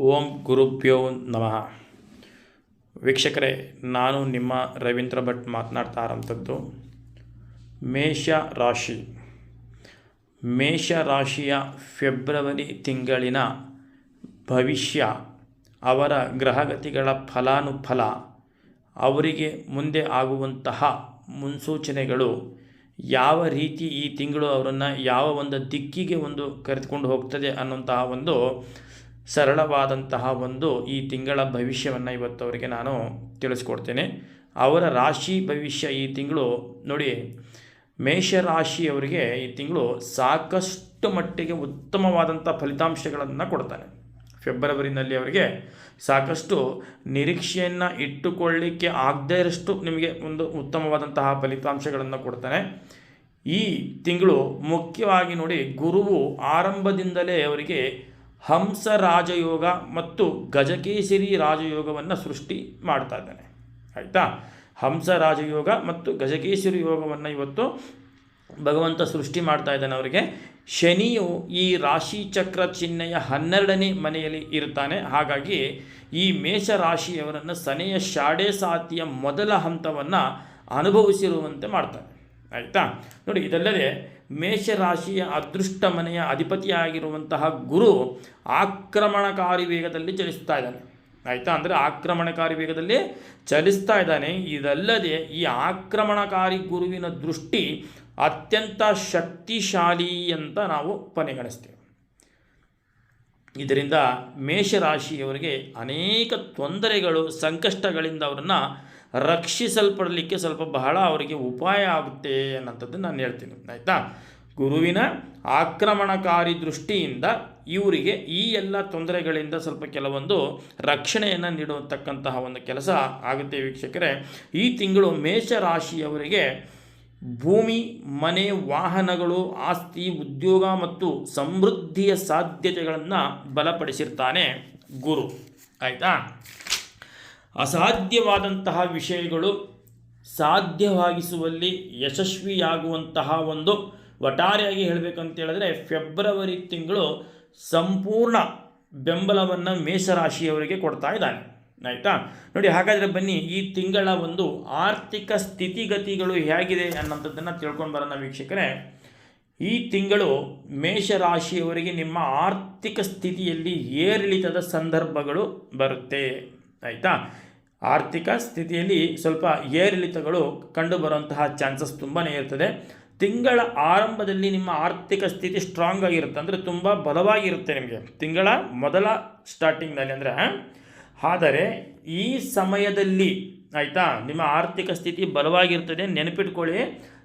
ಓಂ ಗುರುಭ್ಯೋ ನಮಃ. ವೀಕ್ಷಕರೇ, ನಾನು ನಿಮ್ಮ ರವೀಂದ್ರ ಭಟ್ ಮಾತನಾಡ್ತಾ ಇರೋಂಥದ್ದು ಮೇಷ ರಾಶಿ. ಮೇಷ ರಾಶಿಯ ಫೆಬ್ರವರಿ ತಿಂಗಳಿನ ಭವಿಷ್ಯ, ಅವರ ಗ್ರಹಗತಿಗಳ ಫಲಾನುಫಲ, ಅವರಿಗೆ ಮುಂದೆ ಆಗುವಂತಹ ಮುನ್ಸೂಚನೆಗಳು, ಯಾವ ರೀತಿ ಈ ತಿಂಗಳು ಅವರನ್ನು ಯಾವ ಒಂದು ದಿಕ್ಕಿಗೆ ಒಂದು ಕರೆದುಕೊಂಡು ಹೋಗ್ತದೆ ಅನ್ನುವಂತಹ ಒಂದು ಸರಳವಾದಂತಹ ಒಂದು ಈ ತಿಂಗಳ ಭವಿಷ್ಯವನ್ನು ಇವತ್ತು ಅವರಿಗೆ ನಾನು ತಿಳಿಸ್ಕೊಡ್ತೇನೆ. ಅವರ ರಾಶಿ ಭವಿಷ್ಯ ಈ ತಿಂಗಳು ನೋಡಿ ಮೇಷರಾಶಿಯವರಿಗೆ ಈ ತಿಂಗಳು ಸಾಕಷ್ಟು ಮಟ್ಟಿಗೆ ಉತ್ತಮವಾದಂಥ ಫಲಿತಾಂಶಗಳನ್ನು ಕೊಡ್ತಾನೆ. ಫೆಬ್ರವರಿನಲ್ಲಿ ಅವರಿಗೆ ಸಾಕಷ್ಟು ನಿರೀಕ್ಷೆಯನ್ನು ಇಟ್ಟುಕೊಳ್ಳಿಕ್ಕೆ ಆಗದೇ ಇರಷ್ಟು ನಿಮಗೆ ಒಂದು ಉತ್ತಮವಾದಂತಹ ಫಲಿತಾಂಶಗಳನ್ನು ಕೊಡ್ತಾನೆ. ಈ ತಿಂಗಳು ಮುಖ್ಯವಾಗಿ ನೋಡಿ, ಗುರುವು ಆರಂಭದಿಂದಲೇ ಅವರಿಗೆ ಹಂಸ ರಾಜಯೋಗ ಮತ್ತು ಗಜಕೇಸರಿ ರಾಜಯೋಗವನ್ನು ಸೃಷ್ಟಿ ಮಾಡ್ತಾ ಇದ್ದಾನೆ. ಆಯಿತಾ? ಹಂಸ ರಾಜಯೋಗ ಮತ್ತು ಗಜಕೇಸರಿ ಯೋಗವನ್ನು ಇವತ್ತು ಭಗವಂತ ಸೃಷ್ಟಿ ಮಾಡ್ತಾ ಇದ್ದಾನೆ ಅವರಿಗೆ. ಶನಿಯು ಈ ರಾಶಿ ಚಕ್ರ ಚಿಹ್ನೆಯ ಹನ್ನೆರಡನೇ ಮನೆಯಲ್ಲಿ ಇರ್ತಾನೆ. ಹಾಗಾಗಿ ಈ ಮೇಷ ರಾಶಿಯವರನ್ನು ಸನೆಯ ಶಾಡೆ ಸಾತಿಯ ಮೊದಲ ಹಂತವನ್ನು ಅನುಭವಿಸಿರುವಂತೆ ಮಾಡ್ತಾನೆ. ಆಯಿತಾ? ನೋಡಿ, ಇದಲ್ಲದೆ ಮೇಷರಾಶಿಯ ಅದೃಷ್ಟ ಮನೆಯ ಅಧಿಪತಿಯಾಗಿರುವಂತಹ ಗುರು ಆಕ್ರಮಣಕಾರಿ ವೇಗದಲ್ಲಿ ಚಲಿಸ್ತಾ ಇದ್ದಾನೆ. ಆಯಿತಾ? ಅಂದರೆ ಆಕ್ರಮಣಕಾರಿ ವೇಗದಲ್ಲಿ ಚಲಿಸ್ತಾ ಇದ್ದಾನೆ. ಇದಲ್ಲದೆ ಈ ಆಕ್ರಮಣಕಾರಿ ಗುರುವಿನ ದೃಷ್ಟಿ ಅತ್ಯಂತ ಶಕ್ತಿಶಾಲಿ ಅಂತ ನಾವು ಪರಿಗಣಿಸ್ತೇವೆ ಇದರಿಂದ ಮೇಷರಾಶಿಯವರಿಗೆ ಅನೇಕ ತೊಂದರೆಗಳು, ಸಂಕಷ್ಟಗಳಿಂದ ಅವರನ್ನು ರಕ್ಷಿಸಲ್ಪಡಲಿಕ್ಕೆ ಸ್ವಲ್ಪ ಬಹಳ ಅವರಿಗೆ ಉಪಾಯ ಆಗುತ್ತೆ ಅನ್ನೋಂಥದ್ದು ನಾನು ಹೇಳ್ತೀನಿ. ಆಯಿತಾ? ಗುರುವಿನ ಆಕ್ರಮಣಕಾರಿ ದೃಷ್ಟಿಯಿಂದ ಇವರಿಗೆ ಈ ಎಲ್ಲ ತೊಂದರೆಗಳಿಂದ ಸ್ವಲ್ಪ ಕೆಲವೊಂದು ರಕ್ಷಣೆಯನ್ನು ನೀಡುವಂತಕ್ಕಂತಹ ಒಂದು ಕೆಲಸ ಆಗುತ್ತೆ ವೀಕ್ಷಕರೇ. ಈ ತಿಂಗಳು ಮೇಷರಾಶಿಯವರಿಗೆ ಭೂಮಿ, ಮನೆ, ವಾಹನಗಳು, ಆಸ್ತಿ, ಉದ್ಯೋಗ ಮತ್ತು ಸಮೃದ್ಧಿಯ ಸಾಧ್ಯತೆಗಳನ್ನು ಬಲಪಡಿಸಿರ್ತಾನೆ ಗುರು. ಆಯಿತಾ? ಅಸಾಧ್ಯವಾದಂತಹ ವಿಷಯಗಳು ಸಾಧ್ಯವಾಗಿಸುವಲ್ಲಿ ಯಶಸ್ವಿಯಾಗುವಂತಹ ಒಂದು ಒಟಾರೆಯಾಗಿ ಹೇಳಬೇಕಂತ ಹೇಳಿದ್ರೆ ಫೆಬ್ರವರಿ ತಿಂಗಳು ಸಂಪೂರ್ಣ ಬೆಂಬಲವನ್ನು ಮೇಷರಾಶಿಯವರಿಗೆ ಕೊಡ್ತಾ ಇದ್ದಾನೆ. ಆಯಿತಾ? ನೋಡಿ, ಹಾಗಾದರೆ ಬನ್ನಿ, ಈ ತಿಂಗಳ ಒಂದು ಆರ್ಥಿಕ ಸ್ಥಿತಿಗತಿಗಳು ಹೇಗಿದೆ ಅನ್ನೋಂಥದ್ದನ್ನು ತಿಳ್ಕೊಂಡು ಬರೋಣ ವೀಕ್ಷಕರೇ. ಈ ತಿಂಗಳು ಮೇಷರಾಶಿಯವರಿಗೆ ನಿಮ್ಮ ಆರ್ಥಿಕ ಸ್ಥಿತಿಯಲ್ಲಿ ಏರಿಳಿತದ ಸಂದರ್ಭಗಳು ಬರುತ್ತೆ. ಆಯಿತಾ? ಆರ್ಥಿಕ ಸ್ಥಿತಿಯಲ್ಲಿ ಸ್ವಲ್ಪ ಏರಿಳಿತಗಳು ಕಂಡುಬರುವಂತಹ ಚಾನ್ಸಸ್ ತುಂಬಾ ಇರ್ತದೆ. ತಿಂಗಳ ಆರಂಭದಲ್ಲಿ ನಿಮ್ಮ ಆರ್ಥಿಕ ಸ್ಥಿತಿ ಸ್ಟ್ರಾಂಗ್ ಆಗಿರುತ್ತೆ. ಅಂದರೆ ತುಂಬ ಬಲವಾಗಿರುತ್ತೆ ನಿಮಗೆ. ತಿಂಗಳ ಮೊದಲ ಸ್ಟಾರ್ಟಿಂಗ್ನಲ್ಲಿ ಅಂದರೆ ಆದರೆ ಈ ಸಮಯದಲ್ಲಿ, ಆಯಿತಾ? ನಿಮ್ಮ ಆರ್ಥಿಕ ಸ್ಥಿತಿ ಬಲವಾಗಿರ್ತದೆ. ನೆನಪಿಟ್ಕೊಳ್ಳಿ.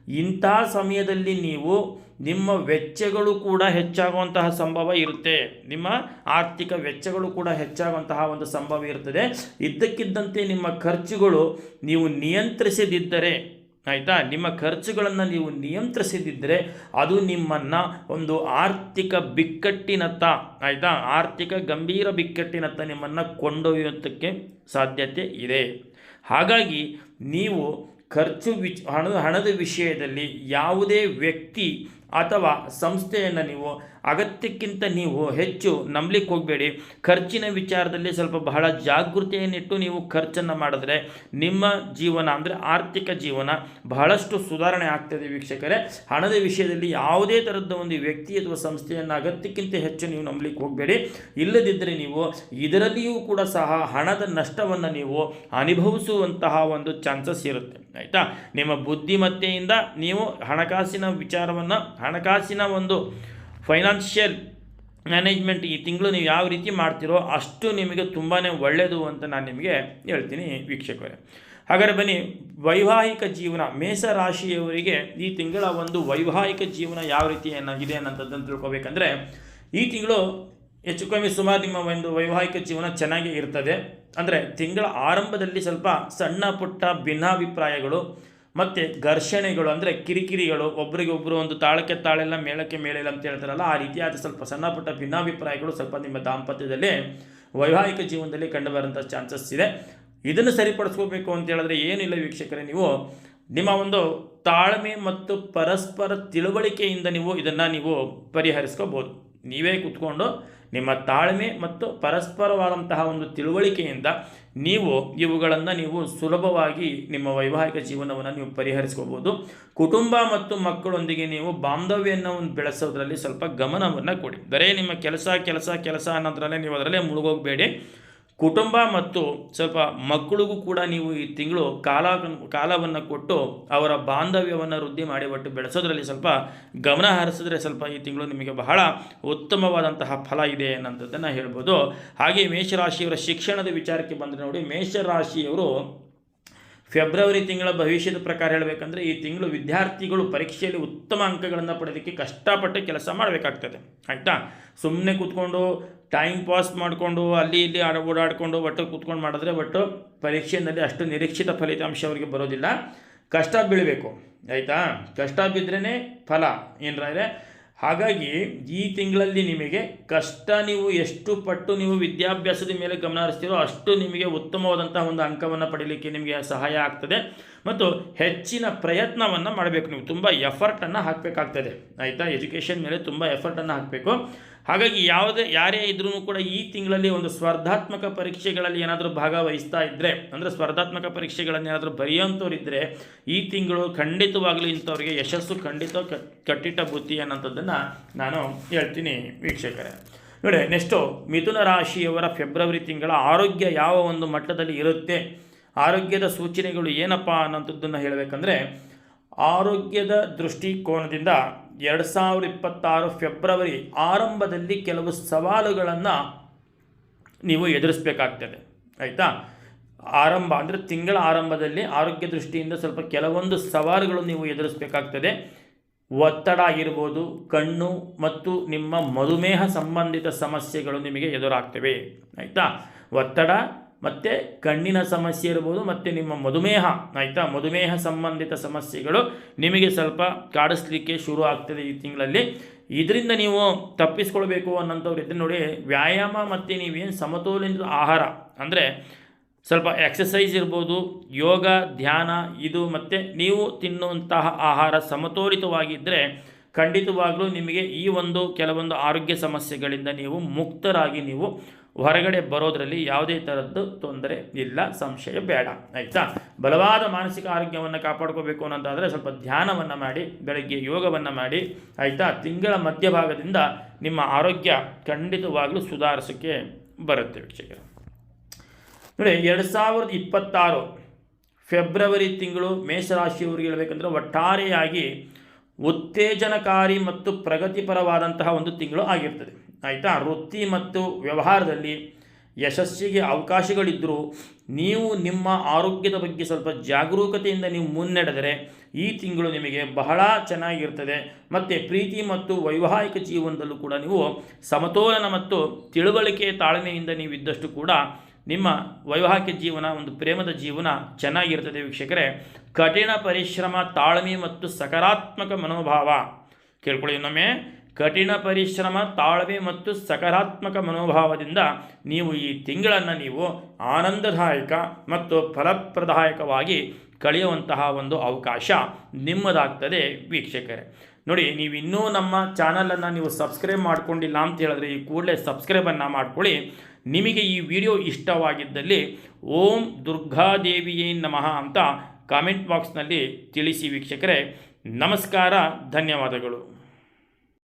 ಇಂಥ ಸಮಯದಲ್ಲಿ ನೀವು ನಿಮ್ಮ ವೆಚ್ಚಗಳು ಕೂಡ ಹೆಚ್ಚಾಗುವಂತಹ ಸಂಭವ ಇರುತ್ತೆ. ನಿಮ್ಮ ಆರ್ಥಿಕ ವೆಚ್ಚಗಳು ಕೂಡ ಹೆಚ್ಚಾಗುವಂತಹ ಒಂದು ಸಂಭವ ಇರ್ತದೆ. ಇದ್ದಕ್ಕಿದ್ದಂತೆ ನಿಮ್ಮ ಖರ್ಚುಗಳು ನೀವು ನಿಯಂತ್ರಿಸದಿದ್ದರೆ, ಆಯಿತಾ? ನಿಮ್ಮ ಖರ್ಚುಗಳನ್ನು ನೀವು ನಿಯಂತ್ರಿಸದಿದ್ದರೆ, ಅದು ನಿಮ್ಮನ್ನು ಒಂದು ಆರ್ಥಿಕ ಬಿಕ್ಕಟ್ಟಿನತ್ತ, ಆಯಿತಾ? ಆರ್ಥಿಕ ಗಂಭೀರ ಬಿಕ್ಕಟ್ಟಿನತ್ತ ನಿಮ್ಮನ್ನು ಕೊಂಡೊಯ್ಯೋದಕ್ಕೆ ಸಾಧ್ಯತೆ ಇದೆ. ಹಾಗಾಗಿ ನೀವು ಖರ್ಚು ವಿಚ್ ಹಣದ ಹಣದ ವಿಷಯದಲ್ಲಿ ಯಾವುದೇ ವ್ಯಕ್ತಿ ಅಥವಾ ಸಂಸ್ಥೆಯನ್ನು ನೀವು ಅಗತ್ಯಕ್ಕಿಂತ ನೀವು ಹೆಚ್ಚು ನಂಬಲಿಕ್ಕೆ ಹೋಗಬೇಡಿ. ಖರ್ಚಿನ ವಿಚಾರದಲ್ಲಿ ಸ್ವಲ್ಪ ಬಹಳ ಜಾಗೃತಿಯನ್ನಿಟ್ಟು ನೀವು ಖರ್ಚನ್ನು ಮಾಡಿದ್ರೆ ನಿಮ್ಮ ಜೀವನ ಅಂದರೆ ಆರ್ಥಿಕ ಜೀವನ ಬಹಳಷ್ಟು ಸುಧಾರಣೆ ಆಗ್ತದೆ ವೀಕ್ಷಕರೇ. ಹಣದ ವಿಷಯದಲ್ಲಿ ಯಾವುದೇ ಥರದ ಒಂದು ವ್ಯಕ್ತಿ ಅಥವಾ ಸಂಸ್ಥೆಯನ್ನು ಅಗತ್ಯಕ್ಕಿಂತ ಹೆಚ್ಚು ನೀವು ನಂಬಲಿಕ್ಕೆ ಹೋಗಬೇಡಿ. ಇಲ್ಲದಿದ್ದರೆ ನೀವು ಇದರಲ್ಲಿಯೂ ಕೂಡ ಸಹ ಹಣದ ನಷ್ಟವನ್ನು ನೀವು ಅನುಭವಿಸುವಂತಹ ಒಂದು ಚಾನ್ಸಸ್ ಇರುತ್ತೆ. ಆಯಿತಾ? ನಿಮ್ಮ ಬುದ್ಧಿಮತ್ತೆಯಿಂದ ನೀವು ಹಣಕಾಸಿನ ವಿಚಾರವನ್ನು ಹಣಕಾಸಿನ ಒಂದು ಫೈನಾನ್ಷಿಯಲ್ ಮ್ಯಾನೇಜ್ಮೆಂಟ್ ಈ ತಿಂಗಳು ನೀವು ಯಾವ ರೀತಿ ಮಾಡ್ತೀರೋ ಅಷ್ಟು ನಿಮಗೆ ತುಂಬಾ ಒಳ್ಳೆಯದು ಅಂತ ನಾನು ನಿಮಗೆ ಹೇಳ್ತೀನಿ ವೀಕ್ಷಕರೇ. ಹಾಗಾದರೆ ಬನ್ನಿ, ವೈವಾಹಿಕ ಜೀವನ ಮೇಷರಾಶಿಯವರಿಗೆ ಈ ತಿಂಗಳ ಒಂದು ವೈವಾಹಿಕ ಜೀವನ ಯಾವ ರೀತಿ ಏನಾಗಿದೆ ಅನ್ನೋಂಥದ್ದನ್ನು ತಿಳ್ಕೊಬೇಕಂದ್ರೆ, ಈ ತಿಂಗಳು ಹೆಚ್ಚು ಕಮ್ಮಿ ಸುಮಾರು ನಿಮ್ಮ ಒಂದು ವೈವಾಹಿಕ ಜೀವನ ಚೆನ್ನಾಗಿ ಇರ್ತದೆ. ಅಂದರೆ ತಿಂಗಳ ಆರಂಭದಲ್ಲಿ ಸ್ವಲ್ಪ ಸಣ್ಣ ಪುಟ್ಟ ಭಿನ್ನಾಭಿಪ್ರಾಯಗಳು ಮತ್ತು ಘರ್ಷಣೆಗಳು ಅಂದರೆ ಕಿರಿಕಿರಿಗಳು ಒಬ್ಬರಿಗೊಬ್ಬರು ಒಂದು ತಾಳಕ್ಕೆ ತಾಳೆಲ್ಲ, ಮೇಳಕ್ಕೆ ಮೇಳಿಲ್ಲ ಅಂತ ಹೇಳ್ತಾರಲ್ಲ, ಆ ರೀತಿಯಾದ ಸ್ವಲ್ಪ ಸಣ್ಣಪುಟ್ಟ ಭಿನ್ನಾಭಿಪ್ರಾಯಗಳು ಸ್ವಲ್ಪ ನಿಮ್ಮ ದಾಂಪತ್ಯದಲ್ಲಿ, ವೈವಾಹಿಕ ಜೀವನದಲ್ಲಿ ಕಂಡುಬರುವಂಥ ಚಾನ್ಸಸ್ ಇದೆ. ಇದನ್ನು ಸರಿಪಡಿಸ್ಕೋಬೇಕು ಅಂತ ಹೇಳಿದ್ರೆ ಏನಿಲ್ಲ ವೀಕ್ಷಕರೇ ನೀವು. ನಿಮ್ಮ ಒಂದು ತಾಳ್ಮೆ ಮತ್ತು ಪರಸ್ಪರ ತಿಳುವಳಿಕೆಯಿಂದ ನೀವು ಇದನ್ನು ನೀವು ಪರಿಹರಿಸ್ಕೋಬೋದು. ನೀವೇ ಕೂತ್ಕೊಂಡು ನಿಮ್ಮ ತಾಳ್ಮೆ ಮತ್ತು ಪರಸ್ಪರವಾದಂತಹ ಒಂದು ತಿಳುವಳಿಕೆಯಿಂದ ನೀವು ಇವುಗಳನ್ನು ನೀವು ಸುಲಭವಾಗಿ ನಿಮ್ಮ ವೈವಾಹಿಕ ಜೀವನವನ್ನು ನೀವು ಪರಿಹರಿಸ್ಕೋಬೋದು. ಕುಟುಂಬ ಮತ್ತು ಮಕ್ಕಳೊಂದಿಗೆ ನೀವು ಬಾಂಧವ್ಯವನ್ನು ಒಂದು ಬೆಳೆಸೋದ್ರಲ್ಲಿ ಸ್ವಲ್ಪ ಗಮನವನ್ನು ಕೊಡಿ. ಬರೇ ನಿಮ್ಮ ಕೆಲಸ ಕೆಲಸ ಕೆಲಸ ಅನ್ನೋದ್ರಲ್ಲೇ ನೀವು ಅದರಲ್ಲೇ ಮುಳುಗೋಗಬೇಡಿ. ಕುಟುಂಬ ಮತ್ತು ಸ್ವಲ್ಪ ಮಕ್ಕಳಿಗೂ ಕೂಡ ನೀವು ಈ ತಿಂಗಳು ಕಾಲ ಕಾಲವನ್ನು ಕೊಟ್ಟು ಅವರ ಬಾಂಧವ್ಯವನ್ನು ವೃದ್ಧಿ ಮಾಡಿ ಒಟ್ಟು ಬೆಳೆಸೋದ್ರಲ್ಲಿ ಸ್ವಲ್ಪ ಗಮನ ಹರಿಸಿದ್ರೆ ಸ್ವಲ್ಪ ಈ ತಿಂಗಳು ನಿಮಗೆ ಬಹಳ ಉತ್ತಮವಾದಂತಹ ಫಲ ಇದೆ ಅನ್ನೋಂಥದ್ದನ್ನು ಹೇಳ್ಬೋದು. ಹಾಗೆ ಮೇಷರಾಶಿಯವರ ಶಿಕ್ಷಣದ ವಿಚಾರಕ್ಕೆ ಬಂದರೆ ನೋಡಿ, ಮೇಷರಾಶಿಯವರು ಫೆಬ್ರವರಿ ತಿಂಗಳ ಭವಿಷ್ಯದ ಪ್ರಕಾರ ಹೇಳಬೇಕಂದ್ರೆ ಈ ತಿಂಗಳು ವಿದ್ಯಾರ್ಥಿಗಳು ಪರೀಕ್ಷೆಯಲ್ಲಿ ಉತ್ತಮ ಅಂಕಗಳನ್ನು ಪಡೆಯೋದಕ್ಕೆ ಕಷ್ಟಪಟ್ಟು ಕೆಲಸ ಮಾಡಬೇಕಾಗ್ತದೆ. ಆಯಿತಾ? ಸುಮ್ಮನೆ ಕೂತ್ಕೊಂಡು ಟೈಮ್ ಪಾಸ್ ಮಾಡಿಕೊಂಡು, ಅಲ್ಲಿ ಇಲ್ಲಿ ಆಡ, ಓಡಾಡಿಕೊಂಡು, ಒಟ್ಟು ಕೂತ್ಕೊಂಡು ಮಾಡಿದ್ರೆ ಒಟ್ಟು ಪರೀಕ್ಷೆಯಲ್ಲಿ ಅಷ್ಟು ನಿರೀಕ್ಷಿತ ಫಲಿತಾಂಶ ಅವರಿಗೆ ಬರೋದಿಲ್ಲ. ಕಷ್ಟ ಬೀಳಬೇಕು, ಆಯಿತಾ? ಕಷ್ಟ ಬಿದ್ದರೇ ಫಲ ಏನರ ಹಾಗಾಗಿ ಈ ತಿಂಗಳಲ್ಲಿ ನಿಮಗೆ ಕಷ್ಟ ನೀವು ಎಷ್ಟು ಪಟ್ಟು ನೀವು ವಿದ್ಯಾಭ್ಯಾಸದ ಮೇಲೆ ಗಮನ ಹರಿಸ್ತೀರೋ ಅಷ್ಟು ನಿಮಗೆ ಉತ್ತಮವಾದಂತಹ ಒಂದು ಅಂಕವನ್ನು ಪಡೀಲಿಕ್ಕೆ ನಿಮಗೆ ಸಹಾಯ ಆಗ್ತದೆ. ಮತ್ತು ಹೆಚ್ಚಿನ ಪ್ರಯತ್ನವನ್ನು ಮಾಡಬೇಕು ನೀವು. ತುಂಬ ಎಫರ್ಟನ್ನು ಹಾಕಬೇಕಾಗ್ತದೆ. ಆಯಿತಾ? ಎಜುಕೇಷನ್ ಮೇಲೆ ತುಂಬ ಎಫರ್ಟನ್ನು ಹಾಕಬೇಕು. ಹಾಗಾಗಿ ಯಾವುದೇ, ಯಾರೇ ಇದ್ರೂ ಕೂಡ ಈ ತಿಂಗಳಲ್ಲಿ ಒಂದು ಸ್ಪರ್ಧಾತ್ಮಕ ಪರೀಕ್ಷೆಗಳಲ್ಲಿ ಏನಾದರೂ ಭಾಗವಹಿಸ್ತಾ ಇದ್ದರೆ ಅಂದರೆ ಸ್ಪರ್ಧಾತ್ಮಕ ಪರೀಕ್ಷೆಗಳನ್ನು ಏನಾದರೂ ಬರೆಯುವಂಥವ್ರಿದ್ದರೆ ಈ ತಿಂಗಳು ಖಂಡಿತವಾಗಲೂ ಇಂಥವ್ರಿಗೆ ಯಶಸ್ಸು ಖಂಡಿತ ಕಟ್ಟಿಟ್ಟ ಬುತ್ತಿ ಅನ್ನೋಂಥದ್ದನ್ನು ನಾನು ಹೇಳ್ತೀನಿ ವೀಕ್ಷಕರೇ. ನೋಡಿ, ನೆಕ್ಸ್ಟು ಮಿಥುನ ರಾಶಿಯವರ ಫೆಬ್ರವರಿ ತಿಂಗಳ ಆರೋಗ್ಯ ಯಾವ ಒಂದು ಮಟ್ಟದಲ್ಲಿ ಇರುತ್ತೆ, ಆರೋಗ್ಯದ ಸೂಚನೆಗಳು ಏನಪ್ಪ ಅನ್ನೋಂಥದ್ದನ್ನು ಹೇಳಬೇಕಂದ್ರೆ, ಆರೋಗ್ಯದ ದೃಷ್ಟಿಕೋನದಿಂದ ಎರಡು ಸಾವಿರದ ಇಪ್ಪತ್ತಾರು ಫೆಬ್ರವರಿ ಆರಂಭದಲ್ಲಿ ಕೆಲವು ಸವಾಲುಗಳನ್ನು ನೀವು ಎದುರಿಸಬೇಕಾಗ್ತದೆ. ಆಯಿತಾ? ಆರಂಭ ಅಂದರೆ ತಿಂಗಳ ಆರಂಭದಲ್ಲಿ ಆರೋಗ್ಯ ದೃಷ್ಟಿಯಿಂದ ಸ್ವಲ್ಪ ಕೆಲವೊಂದು ಸವಾಲುಗಳು ನೀವು ಎದುರಿಸಬೇಕಾಗ್ತದೆ. ಒತ್ತಡ ಆಗಿರ್ಬೋದು, ಕಣ್ಣು ಮತ್ತು ನಿಮ್ಮ ಮಧುಮೇಹ ಸಂಬಂಧಿತ ಸಮಸ್ಯೆಗಳು ನಿಮಗೆ ಎದುರಾಗ್ತವೆ. ಆಯಿತಾ? ಒತ್ತಡ ಮತ್ತು ಕಣ್ಣಿನ ಸಮಸ್ಯೆ ಇರ್ಬೋದು, ಮತ್ತು ನಿಮ್ಮ ಮಧುಮೇಹ, ಆಯಿತಾ? ಮಧುಮೇಹ ಸಂಬಂಧಿತ ಸಮಸ್ಯೆಗಳು ನಿಮಗೆ ಸ್ವಲ್ಪ ಕಾಡಿಸ್ಲಿಕ್ಕೆ ಶುರು ಆಗ್ತದೆ ಈ ತಿಂಗಳಲ್ಲಿ. ಇದರಿಂದ ನೀವು ತಪ್ಪಿಸ್ಕೊಳ್ಬೇಕು ಅನ್ನೋಂಥವ್ರು ಇದ್ರೆ ನೋಡಿ, ವ್ಯಾಯಾಮ ಮತ್ತು ನೀವೇನು ಸಮತೋಲಿತ ಆಹಾರ, ಅಂದರೆ ಸ್ವಲ್ಪ ಎಕ್ಸಸೈಸ್ ಇರ್ಬೋದು, ಯೋಗ, ಧ್ಯಾನ, ಇದು ಮತ್ತು ನೀವು ತಿನ್ನುವಂತಹ ಆಹಾರ ಸಮತೋಲಿತವಾಗಿದ್ದರೆ ಖಂಡಿತವಾಗಲೂ ನಿಮಗೆ ಈ ಒಂದು ಕೆಲವೊಂದು ಆರೋಗ್ಯ ಸಮಸ್ಯೆಗಳಿಂದ ನೀವು ಮುಕ್ತರಾಗಿ ನೀವು ಹೊರಗಡೆ ಬರೋದರಲ್ಲಿ ಯಾವುದೇ ಥರದ್ದು ತೊಂದರೆ ಇಲ್ಲ, ಸಂಶಯ ಬೇಡ, ಆಯಿತಾ? ಬಲವಾದ ಮಾನಸಿಕ ಆರೋಗ್ಯವನ್ನು ಕಾಪಾಡ್ಕೋಬೇಕು ಅನ್ನೋದಾದರೆ ಸ್ವಲ್ಪ ಧ್ಯಾನವನ್ನು ಮಾಡಿ, ಬೆಳಗ್ಗೆ ಯೋಗವನ್ನು ಮಾಡಿ, ಆಯಿತಾ? ತಿಂಗಳ ಮಧ್ಯಭಾಗದಿಂದ ನಿಮ್ಮ ಆರೋಗ್ಯ ಖಂಡಿತವಾಗಲೂ ಸುಧಾರಿಸೋಕ್ಕೆ ಬರುತ್ತೆ ವೀಕ್ಷಕರು. ನೋಡಿ, ಎರಡು ಸಾವಿರದ ಇಪ್ಪತ್ತಾರು ಫೆಬ್ರವರಿ ತಿಂಗಳು ಮೇಷರಾಶಿಯವರಿಗೆ ಹೇಳಬೇಕಂದ್ರೆ ಒಟ್ಟಾರೆಯಾಗಿ ಉತ್ತೇಜನಕಾರಿ ಮತ್ತು ಪ್ರಗತಿಪರವಾದಂತಹ ಒಂದು ತಿಂಗಳು ಆಗಿರ್ತದೆ. ಆಯಿತಾ? ವೃತ್ತಿ ಮತ್ತು ವ್ಯವಹಾರದಲ್ಲಿ ಯಶಸ್ಸಿಗೆ ಅವಕಾಶಗಳಿದ್ದರೂ ನೀವು ನಿಮ್ಮ ಆರೋಗ್ಯದ ಬಗ್ಗೆ ಸ್ವಲ್ಪ ಜಾಗರೂಕತೆಯಿಂದ ನೀವು ಮುನ್ನಡೆದರೆ ಈ ತಿಂಗಳು ನಿಮಗೆ ಬಹಳ ಚೆನ್ನಾಗಿರ್ತದೆ. ಮತ್ತು ಪ್ರೀತಿ ಮತ್ತು ವೈವಾಹಿಕ ಜೀವನದಲ್ಲೂ ಕೂಡ ನೀವು ಸಮತೋಲನ ಮತ್ತು ತಿಳುವಳಿಕೆ ತಾಳ್ಮೆಯಿಂದ ನೀವಿದ್ದಷ್ಟು ಕೂಡ ನಿಮ್ಮ ವೈವಾಹಿಕ ಜೀವನ, ಒಂದು ಪ್ರೇಮದ ಜೀವನ ಚೆನ್ನಾಗಿರ್ತದೆ ವೀಕ್ಷಕರೇ. ಕಠಿಣ ಪರಿಶ್ರಮ, ತಾಳ್ಮೆ ಮತ್ತು ಸಕಾರಾತ್ಮಕ ಮನೋಭಾವ. ಕೇಳ್ಕೊಳ್ಳಿ ಇನ್ನೊಮ್ಮೆ. ಕಠಿಣ ಪರಿಶ್ರಮ, ತಾಳ್ಮೆ ಮತ್ತು ಸಕಾರಾತ್ಮಕ ಮನೋಭಾವದಿಂದ ನೀವು ಈ ತಿಂಗಳನ್ನು ನೀವು ಆನಂದದಾಯಕ ಮತ್ತು ಫಲಪ್ರದಾಯಕವಾಗಿ ಕಳೆಯುವಂತಹ ಒಂದು ಅವಕಾಶ ನಿಮ್ಮದಾಗ್ತದೆ ವೀಕ್ಷಕರೇ. ನೋಡಿ ನೀವು ಇನ್ನೂ ನಮ್ಮ ಚಾನಲನ್ನು ನೀವು ಸಬ್ಸ್ಕ್ರೈಬ್ ಮಾಡ್ಕೊಂಡಿಲ್ಲ ಅಂತ ಹೇಳಿದ್ರೆ ಈ ಕೂಡಲೇ ಸಬ್ಸ್ಕ್ರೈಬನ್ನು ಮಾಡ್ಕೊಳ್ಳಿ. ನಿಮಗೆ ಈ ವಿಡಿಯೋ ಇಷ್ಟವಾಗಿದ್ದಲ್ಲಿ ಓಂ ದುರ್ಗಾದೇವಿಯೇ ನಮಃ ಅಂತ ಕಾಮೆಂಟ್ ಬಾಕ್ಸ್ನಲ್ಲಿ ತಿಳಿಸಿ ವೀಕ್ಷಕರೇ. ನಮಸ್ಕಾರ, ಧನ್ಯವಾದಗಳು.